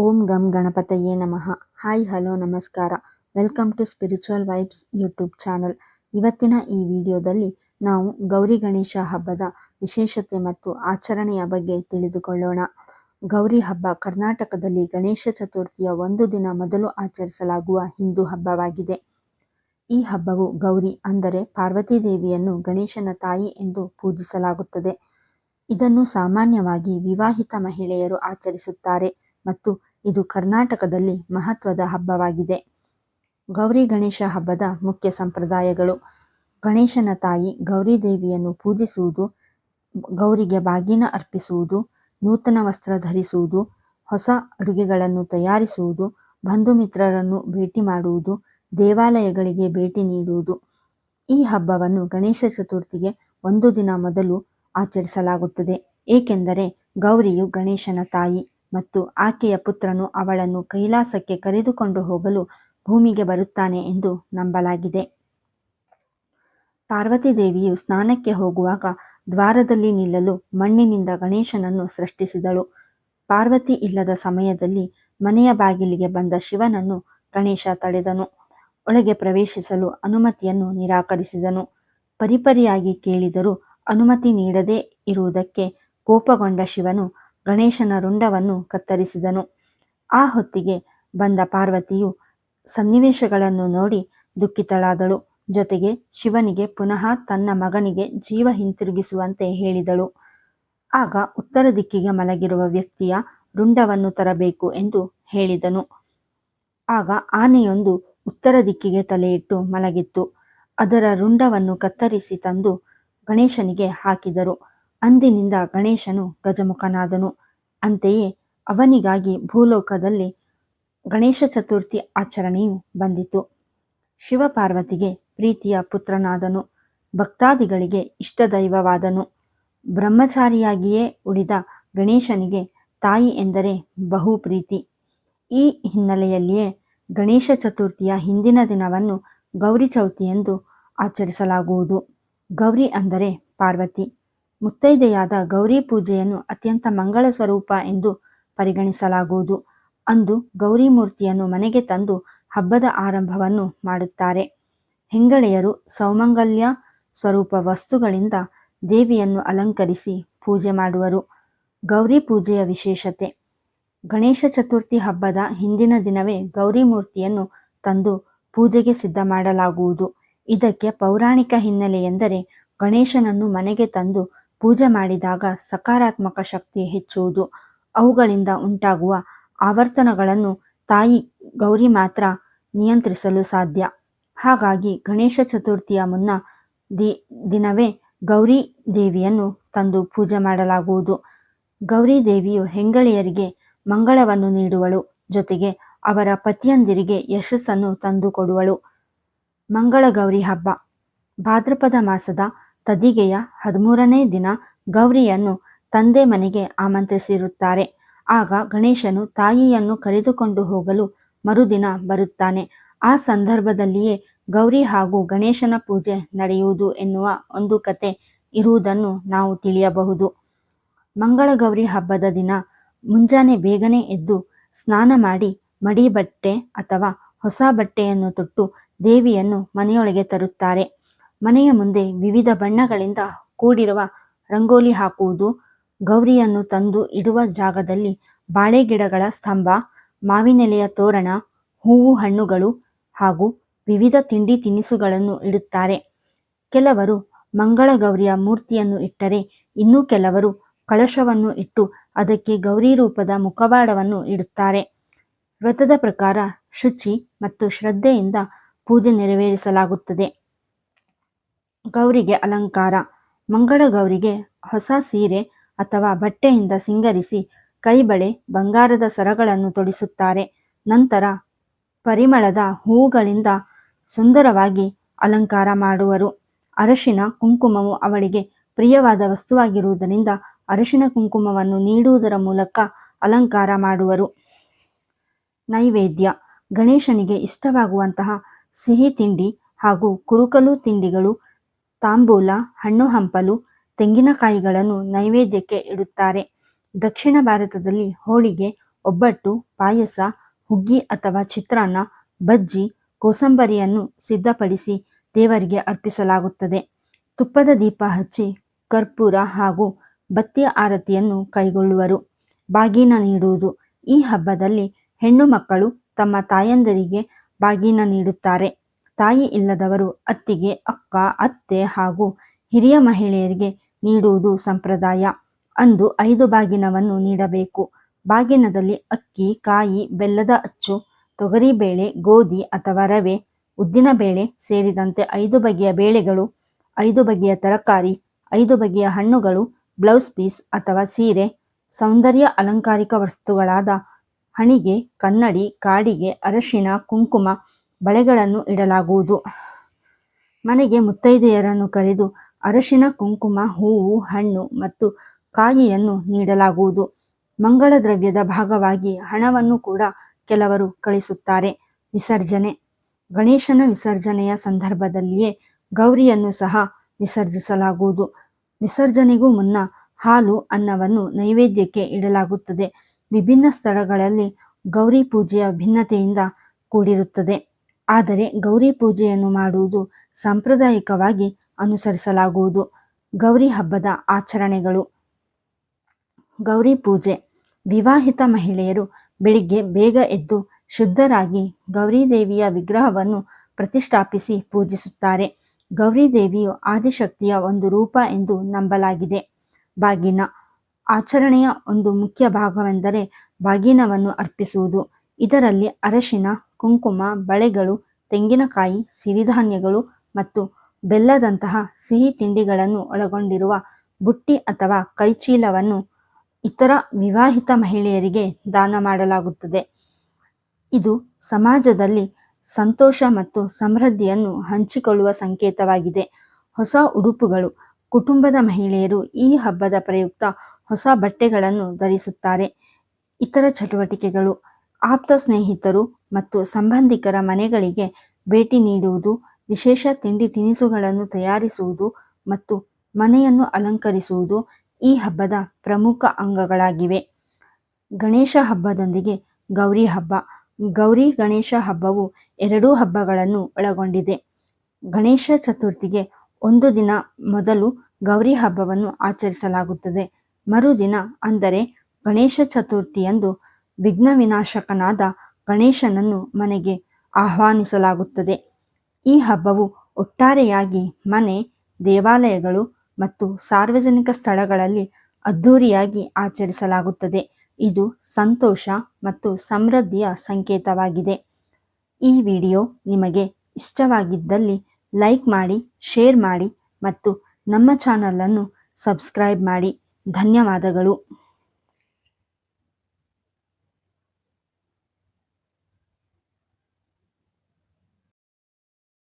ಓಂ ಗಂ ಗಣಪತಯೇ ನಮಃ. ಹಾಯ್, ಹಲೋ, ನಮಸ್ಕಾರ. Welcome to spiritual vibes YouTube channel. ಇವತ್ತಿನ ಈ ವಿಡಿಯೋದಲ್ಲಿ ನಾವು ಗೌರಿ ಗಣೇಶ ಹಬ್ಬದ ವಿಶೇಷತೆ ಮತ್ತು ಆಚರಣೆಯ ಬಗ್ಗೆ ತಿಳಿದುಕೊಳ್ಳೋಣ. ಗೌರಿ ಹಬ್ಬ ಕರ್ನಾಟಕದಲ್ಲಿ ಗಣೇಶ ಚತುರ್ಥಿಯ ಒಂದು ದಿನ ಮೊದಲು ಆಚರಿಸಲಾಗುವ ಹಿಂದೂ ಹಬ್ಬವಾಗಿದೆ. ಈ ಹಬ್ಬವು ಗೌರಿ ಅಂದರೆ ಪಾರ್ವತಿ ದೇವಿಯನ್ನು ಗಣೇಶನ ತಾಯಿ ಎಂದು ಪೂಜಿಸಲಾಗುತ್ತದೆ. ಇದನ್ನು ಸಾಮಾನ್ಯವಾಗಿ ವಿವಾಹಿತ ಮಹಿಳೆಯರು ಆಚರಿಸುತ್ತಾರೆ ಮತ್ತು ಇದು ಕರ್ನಾಟಕದಲ್ಲಿ ಮಹತ್ವದ ಹಬ್ಬವಾಗಿದೆ. ಗೌರಿ ಗಣೇಶ ಹಬ್ಬದ ಮುಖ್ಯ ಸಂಪ್ರದಾಯಗಳು. ಗಣೇಶನ ತಾಯಿ ಗೌರಿ ದೇವಿಯನ್ನು ಪೂಜಿಸುವುದು, ಗೌರಿಗೆ ಬಾಗಿನ ಅರ್ಪಿಸುವುದು, ನೂತನ ವಸ್ತ್ರ ಧರಿಸುವುದು, ಹೊಸ ಅಡುಗೆಗಳನ್ನು ತಯಾರಿಸುವುದು, ಬಂಧು ಮಿತ್ರರನ್ನು ಭೇಟಿ ಮಾಡುವುದು, ದೇವಾಲಯಗಳಿಗೆ ಭೇಟಿ ನೀಡುವುದು. ಈ ಹಬ್ಬವನ್ನು ಗಣೇಶ ಚತುರ್ಥಿಗೆ ಒಂದು ದಿನ ಮೊದಲು ಆಚರಿಸಲಾಗುತ್ತದೆ. ಏಕೆಂದರೆ ಗೌರಿಯು ಗಣೇಶನ ತಾಯಿ. ಮತ್ತು ಆಕೆಯ ಪುತ್ರನು ಅವಳನ್ನು ಕೈಲಾಸಕ್ಕೆ ಕರೆದುಕೊಂಡು ಹೋಗಲು ಭೂಮಿಗೆ ಬರುತ್ತಾನೆ ಎಂದು ನಂಬಲಾಗಿದೆ. ಪಾರ್ವತಿ ದೇವಿಯು ಸ್ನಾನಕ್ಕೆ ಹೋಗುವಾಗ ದ್ವಾರದಲ್ಲಿ ನಿಲ್ಲಲು ಮಣ್ಣಿನಿಂದ ಗಣೇಶನನ್ನು ಸೃಷ್ಟಿಸಿದಳು. ಪಾರ್ವತಿ ಇಲ್ಲದ ಸಮಯದಲ್ಲಿ ಮನೆಯ ಬಾಗಿಲಿಗೆ ಬಂದ ಶಿವನನ್ನು ಗಣೇಶ ತಡೆದನು. ಒಳಗೆ ಪ್ರವೇಶಿಸಲು ಅನುಮತಿಯನ್ನು ನಿರಾಕರಿಸಿದನು. ಪರಿಪರಿಯಾಗಿ ಕೇಳಿದರೂ ಅನುಮತಿ ನೀಡದೇ ಇರುವುದಕ್ಕೆ ಕೋಪಗೊಂಡ ಶಿವನು ಗಣೇಶನ ರುಂಡವನ್ನು ಕತ್ತರಿಸಿದನು. ಆ ಹೊತ್ತಿಗೆ ಬಂದ ಪಾರ್ವತಿಯು ಸನ್ನಿವೇಶಗಳನ್ನು ನೋಡಿ ದುಃಖಿತಳಾದಳು. ಜೊತೆಗೆ ಶಿವನಿಗೆ ಪುನಃ ತನ್ನ ಮಗನಿಗೆ ಜೀವ ಹಿಂತಿರುಗಿಸುವಂತೆ ಹೇಳಿದಳು. ಆಗ ಉತ್ತರ ದಿಕ್ಕಿಗೆ ಮಲಗಿರುವ ವ್ಯಕ್ತಿಯ ರುಂಡವನ್ನು ತರಬೇಕು ಎಂದು ಹೇಳಿದನು. ಆಗ ಆನೆಯೊಂದು ಉತ್ತರ ದಿಕ್ಕಿಗೆ ತಲೆಯಿಟ್ಟು ಮಲಗಿತ್ತು. ಅದರ ರುಂಡವನ್ನು ಕತ್ತರಿಸಿ ತಂದು ಗಣೇಶನಿಗೆ ಹಾಕಿದರು. ಅಂದಿನಿಂದ ಗಣೇಶನು ಗಜಮುಖನಾದನು. ಅಂತೆಯೇ ಅವನಿಗಾಗಿ ಭೂಲೋಕದಲ್ಲಿ ಗಣೇಶ ಚತುರ್ಥಿ ಆಚರಣೆಯು ಬಂದಿತು. ಶಿವಪಾರ್ವತಿಗೆ ಪ್ರೀತಿಯ ಪುತ್ರನಾದನು. ಭಕ್ತಾದಿಗಳಿಗೆ ಇಷ್ಟದೈವವಾದನು. ಬ್ರಹ್ಮಚಾರಿಯಾಗಿಯೇ ಉಳಿದ ಗಣೇಶನಿಗೆ ತಾಯಿ ಎಂದರೆ ಬಹು ಪ್ರೀತಿ. ಈ ಹಿನ್ನೆಲೆಯಲ್ಲಿಯೇ ಗಣೇಶ ಚತುರ್ಥಿಯ ಹಿಂದಿನ ದಿನವನ್ನು ಗೌರಿ ಚೌತಿ ಎಂದು ಆಚರಿಸಲಾಗುವುದು. ಗೌರಿ ಅಂದರೆ ಪಾರ್ವತಿ. ಮುತ್ತೈದೆಯಾದ ಗೌರಿ ಪೂಜೆಯನ್ನು ಅತ್ಯಂತ ಮಂಗಳ ಸ್ವರೂಪ ಎಂದು ಪರಿಗಣಿಸಲಾಗುವುದು. ಅಂದು ಗೌರಿ ಮೂರ್ತಿಯನ್ನು ಮನೆಗೆ ತಂದು ಹಬ್ಬದ ಆರಂಭವನ್ನು ಮಾಡುತ್ತಾರೆ. ಹೆಂಗಳೆಯರು ಸೌಮಂಗಲ್ಯ ಸ್ವರೂಪ ವಸ್ತುಗಳಿಂದ ದೇವಿಯನ್ನು ಅಲಂಕರಿಸಿ ಪೂಜೆ ಮಾಡುವರು. ಗೌರಿ ಪೂಜೆಯ ವಿಶೇಷತೆ. ಗಣೇಶ ಚತುರ್ಥಿ ಹಬ್ಬದ ಹಿಂದಿನ ದಿನವೇ ಗೌರಿ ಮೂರ್ತಿಯನ್ನು ತಂದು ಪೂಜೆಗೆ ಸಿದ್ಧ ಮಾಡಲಾಗುವುದು. ಇದಕ್ಕೆ ಪೌರಾಣಿಕ ಹಿನ್ನೆಲೆ ಎಂದರೆ ಗಣೇಶನನ್ನು ಮನೆಗೆ ತಂದು ಪೂಜೆ ಮಾಡಿದಾಗ ಸಕಾರಾತ್ಮಕ ಶಕ್ತಿ ಹೆಚ್ಚುವುದು. ಅವುಗಳಿಂದ ಉಂಟಾಗುವ ಆವರ್ತನಗಳನ್ನು ತಾಯಿ ಗೌರಿ ಮಾತ್ರ ನಿಯಂತ್ರಿಸಲು ಸಾಧ್ಯ. ಹಾಗಾಗಿ ಗಣೇಶ ಚತುರ್ಥಿಯ ಮುನ್ನ ದಿ, ದಿನವೇ ಗೌರಿ ದೇವಿಯನ್ನು ತಂದು ಪೂಜೆ ಮಾಡಲಾಗುವುದು. ಗೌರಿ ದೇವಿಯು ಹೆಂಗಳೆಯರಿಗೆ ಮಂಗಳವನ್ನು ನೀಡುವಳು, ಜೊತೆಗೆ ಅವರ ಪತಿಯಂದಿರಿಗೆ ಯಶಸ್ಸನ್ನು ತಂದುಕೊಡುವಳು. ಮಂಗಳ ಗೌರಿ ಹಬ್ಬ, ಭಾದ್ರಪದ ಮಾಸದ ತದಿಗೆಯ ಹದಿಮೂರನೇ ದಿನ ಗೌರಿಯನ್ನು ತಂದೆ ಮನೆಗೆ ಆಮಂತ್ರಿಸಿರುತ್ತಾರೆ. ಆಗ ಗಣೇಶನು ತಾಯಿಯನ್ನು ಕರೆದುಕೊಂಡು ಹೋಗಲು ಮರುದಿನ ಬರುತ್ತಾನೆ. ಆ ಸಂದರ್ಭದಲ್ಲಿಯೇ ಗೌರಿ ಹಾಗೂ ಗಣೇಶನ ಪೂಜೆ ನಡೆಯುವುದು ಎನ್ನುವ ಒಂದು ಕತೆ ಇರುವುದನ್ನು ನಾವು ತಿಳಿಯಬಹುದು. ಮಂಗಳಗೌರಿ ಹಬ್ಬದ ದಿನ ಮುಂಜಾನೆ ಬೇಗನೆ ಎದ್ದು ಸ್ನಾನ ಮಾಡಿ ಮಡಿ ಬಟ್ಟೆ ಅಥವಾ ಹೊಸ ಬಟ್ಟೆಯನ್ನು ತೊಟ್ಟು ದೇವಿಯನ್ನು ಮನೆಯೊಳಗೆ ತರುತ್ತಾರೆ. ಮನೆಯ ಮುಂದೆ ವಿವಿಧ ಬಣ್ಣಗಳಿಂದ ಕೂಡಿರುವ ರಂಗೋಲಿ ಹಾಕುವುದು, ಗೌರಿಯನ್ನು ತಂದು ಇಡುವ ಜಾಗದಲ್ಲಿ ಬಾಳೆ ಗಿಡಗಳ ಸ್ತಂಭ, ಮಾವಿನೆಲೆಯ ತೋರಣ, ಹೂವು ಹಣ್ಣುಗಳು ಹಾಗೂ ವಿವಿಧ ತಿಂಡಿ ತಿನಿಸುಗಳನ್ನು ಇಡುತ್ತಾರೆ. ಕೆಲವರು ಮಂಗಳ ಗೌರಿಯ ಮೂರ್ತಿಯನ್ನು ಇಟ್ಟರೆ ಇನ್ನೂ ಕೆಲವರು ಕಳಶವನ್ನು ಇಟ್ಟು ಅದಕ್ಕೆ ಗೌರಿ ರೂಪದ ಮುಖವಾಡವನ್ನು ಇಡುತ್ತಾರೆ. ವ್ರತದ ಪ್ರಕಾರ ಶುಚಿ ಮತ್ತು ಶ್ರದ್ಧೆಯಿಂದ ಪೂಜೆ ನೆರವೇರಿಸಲಾಗುತ್ತದೆ. ಗೌರಿಗೆ ಅಲಂಕಾರ. ಮಂಗಳ ಗೌರಿಗೆ ಹೊಸ ಸೀರೆ ಅಥವಾ ಬಟ್ಟೆಯಿಂದ ಸಿಂಗರಿಸಿ ಕೈಬಳೆ ಬಂಗಾರದ ಸರಗಳನ್ನು ತೊಡಿಸುತ್ತಾರೆ. ನಂತರ ಪರಿಮಳದ ಹೂಗಳಿಂದ ಸುಂದರವಾಗಿ ಅಲಂಕಾರ ಮಾಡುವರು. ಅರಶಿನ ಕುಂಕುಮವು ಅವಳಿಗೆ ಪ್ರಿಯವಾದ ವಸ್ತುವಾಗಿರುವುದರಿಂದ ಅರಶಿನ ಕುಂಕುಮವನ್ನು ನೀಡುವುದರ ಮೂಲಕ ಅಲಂಕಾರ ಮಾಡುವರು. ನೈವೇದ್ಯ. ಗಣೇಶನಿಗೆ ಇಷ್ಟವಾಗುವಂತಹ ಸಿಹಿ ತಿಂಡಿ ಹಾಗೂ ಕುರುಕಲು ತಿಂಡಿಗಳು ತಾಂಬೂಲ, ಹಣ್ಣು ಹಂಪಲು, ತೆಂಗಿನಕಾಯಿಗಳನ್ನು ನೈವೇದ್ಯಕ್ಕೆ ಇಡುತ್ತಾರೆ. ದಕ್ಷಿಣ ಭಾರತದಲ್ಲಿ ಹೋಳಿಗೆ, ಒಬ್ಬಟ್ಟು, ಪಾಯಸ, ಹುಗ್ಗಿ ಅಥವಾ ಚಿತ್ರಾನ್ನ, ಬಜ್ಜಿ, ಕೋಸಂಬರಿಯನ್ನು ಸಿದ್ಧಪಡಿಸಿ ದೇವರಿಗೆ ಅರ್ಪಿಸಲಾಗುತ್ತದೆ. ತುಪ್ಪದ ದೀಪ ಹಚ್ಚಿ ಕರ್ಪೂರ ಹಾಗೂ ಬತ್ತಿಯ ಆರತಿಯನ್ನು ಕೈಗೊಳ್ಳುವರು. ಬಾಗಿನ ನೀಡುವುದು. ಈ ಹಬ್ಬದಲ್ಲಿ ಹೆಣ್ಣು ಮಕ್ಕಳು ತಮ್ಮ ತಾಯಂದಿರಿಗೆ ಬಾಗಿನ ನೀಡುತ್ತಾರೆ. ತಾಯಿ ಇಲ್ಲದವರು ಅತ್ತಿಗೆ, ಅಕ್ಕ, ಅತ್ತೆ ಹಾಗೂ ಹಿರಿಯ ಮಹಿಳೆಯರಿಗೆ ನೀಡುವುದು ಸಂಪ್ರದಾಯ. ಅಂದು ಐದು ಬಾಗಿನವನ್ನು ನೀಡಬೇಕು. ಬಾಗಿನದಲ್ಲಿ ಅಕ್ಕಿ, ಕಾಯಿ, ಬೆಲ್ಲದ ಅಚ್ಚು ತೊಗರಿಬೇಳೆ ಗೋಧಿ ಅಥವಾ ರವೆ ಉದ್ದಿನಬೇಳೆ ಸೇರಿದಂತೆ ಐದು ಬಗೆಯ ಬೇಳೆಗಳು, ಐದು ಬಗೆಯ ತರಕಾರಿ, ಐದು ಬಗೆಯ ಹಣ್ಣುಗಳು, ಬ್ಲೌಸ್ ಪೀಸ್ ಅಥವಾ ಸೀರೆ, ಸೌಂದರ್ಯ ಅಲಂಕಾರಿಕ ವಸ್ತುಗಳಾದ ಹಣಿಗೆ, ಕನ್ನಡಿ, ಕಾಡಿಗೆ, ಅರಶಿನ, ಕುಂಕುಮ ಬಳೆಗಳನ್ನು ಇಡಲಾಗುವುದು. ಮನೆಗೆ ಮುತ್ತೈದೆಯರನ್ನು ಕರೆದು ಅರಶಿನ, ಕುಂಕುಮ, ಹೂವು, ಹಣ್ಣು ಮತ್ತು ಕಾಯಿಯನ್ನು ನೀಡಲಾಗುವುದು. ಮಂಗಳ ದ್ರವ್ಯದ ಭಾಗವಾಗಿ ಹಣವನ್ನು ಕೂಡ ಕೆಲವರು ಕಳಿಸುತ್ತಾರೆ. ವಿಸರ್ಜನೆ. ಗಣೇಶನ ವಿಸರ್ಜನೆಯ ಸಂದರ್ಭದಲ್ಲಿಯೇ ಗೌರಿಯನ್ನು ಸಹ ವಿಸರ್ಜಿಸಲಾಗುವುದು. ವಿಸರ್ಜನೆಗೂ ಮುನ್ನ ಹಾಲು, ಅನ್ನವನ್ನು ನೈವೇದ್ಯಕ್ಕೆ ಇಡಲಾಗುತ್ತದೆ. ವಿಭಿನ್ನ ಸ್ಥಳಗಳಲ್ಲಿ ಗೌರಿ ಪೂಜೆಯ ಭಿನ್ನತೆಯಿಂದ ಕೂಡಿರುತ್ತದೆ. ಆದರೆ ಗೌರಿ ಪೂಜೆಯನ್ನು ಮಾಡುವುದು ಸಾಂಪ್ರದಾಯಿಕವಾಗಿ ಅನುಸರಿಸಲಾಗುವುದು. ಗೌರಿ ಹಬ್ಬದ ಆಚರಣೆಗಳು. ಗೌರಿ ಪೂಜೆ. ವಿವಾಹಿತ ಮಹಿಳೆಯರು ಬೆಳಿಗ್ಗೆ ಬೇಗ ಎದ್ದು ಶುದ್ಧರಾಗಿ ಗೌರಿ ದೇವಿಯ ವಿಗ್ರಹವನ್ನು ಪ್ರತಿಷ್ಠಾಪಿಸಿ ಪೂಜಿಸುತ್ತಾರೆ. ಗೌರಿ ದೇವಿಯು ಆದಿಶಕ್ತಿಯ ಒಂದು ರೂಪ ಎಂದು ನಂಬಲಾಗಿದೆ. ಬಾಗಿನ. ಆಚರಣೆಯ ಒಂದು ಮುಖ್ಯ ಭಾಗವೆಂದರೆ ಬಾಗಿನವನ್ನು ಅರ್ಪಿಸುವುದು. ಇದರಲ್ಲಿ ಅರಶಿನ ಕುಂಕುಮ, ಬಳೆಗಳು, ತೆಂಗಿನಕಾಯಿ, ಸಿರಿಧಾನ್ಯಗಳು ಮತ್ತು ಬೆಲ್ಲದಂತಹ ಸಿಹಿ ತಿಂಡಿಗಳನ್ನು ಒಳಗೊಂಡಿರುವ ಬುಟ್ಟಿ ಅಥವಾ ಕೈಚೀಲವನ್ನು ಇತರ ವಿವಾಹಿತ ಮಹಿಳೆಯರಿಗೆ ದಾನ ಮಾಡಲಾಗುತ್ತದೆ. ಇದು ಸಮಾಜದಲ್ಲಿ ಸಂತೋಷ ಮತ್ತು ಸಮೃದ್ಧಿಯನ್ನು ಹಂಚಿಕೊಳ್ಳುವ ಸಂಕೇತವಾಗಿದೆ. ಹೊಸ ಉಡುಪುಗಳು, ಕುಟುಂಬದ ಮಹಿಳೆಯರು ಈ ಹಬ್ಬದ ಪ್ರಯುಕ್ತ ಹೊಸ ಬಟ್ಟೆಗಳನ್ನು ಧರಿಸುತ್ತಾರೆ. ಇತರ ಚಟುವಟಿಕೆಗಳು, ಆಪ್ತ ಸ್ನೇಹಿತರು ಮತ್ತು ಸಂಬಂಧಿಕರ ಮನೆಗಳಿಗೆ ಭೇಟಿ ನೀಡುವುದು, ವಿಶೇಷ ತಿಂಡಿ ತಿನಿಸುಗಳನ್ನು ತಯಾರಿಸುವುದು ಮತ್ತು ಮನೆಯನ್ನು ಅಲಂಕರಿಸುವುದು ಈ ಹಬ್ಬದ ಪ್ರಮುಖ ಅಂಗಗಳಾಗಿವೆ. ಗಣೇಶ ಹಬ್ಬದೊಂದಿಗೆ ಗೌರಿ ಹಬ್ಬ. ಗೌರಿ ಗಣೇಶ ಹಬ್ಬವು ಎರಡೂ ಹಬ್ಬಗಳನ್ನು ಒಳಗೊಂಡಿದೆ. ಗಣೇಶ ಚತುರ್ಥಿಗೆ ಒಂದು ದಿನ ಮೊದಲು ಗೌರಿ ಹಬ್ಬವನ್ನು ಆಚರಿಸಲಾಗುತ್ತದೆ. ಮರುದಿನ ಅಂದರೆ ಗಣೇಶ ಚತುರ್ಥಿಯಂದು ವಿಘ್ನ ವಿನಾಶಕನಾದ ಗಣೇಶನನ್ನು ಮನೆಗೆ ಆಹ್ವಾನಿಸಲಾಗುತ್ತದೆ. ಈ ಹಬ್ಬವು ಒಟ್ಟಾರೆಯಾಗಿ ಮನೆ, ದೇವಾಲಯಗಳು ಮತ್ತು ಸಾರ್ವಜನಿಕ ಸ್ಥಳಗಳಲ್ಲಿ ಅದ್ಧೂರಿಯಾಗಿ ಆಚರಿಸಲಾಗುತ್ತದೆ. ಇದು ಸಂತೋಷ ಮತ್ತು ಸಮೃದ್ಧಿಯ ಸಂಕೇತವಾಗಿದೆ. ಈ ವಿಡಿಯೋ ನಿಮಗೆ ಇಷ್ಟವಾಗಿದ್ದಲ್ಲಿ ಲೈಕ್ ಮಾಡಿ, ಶೇರ್ ಮಾಡಿ ಮತ್ತು ನಮ್ಮ ಚಾನಲನ್ನು ಸಬ್ಸ್ಕ್ರೈಬ್ ಮಾಡಿ. ಧನ್ಯವಾದಗಳು.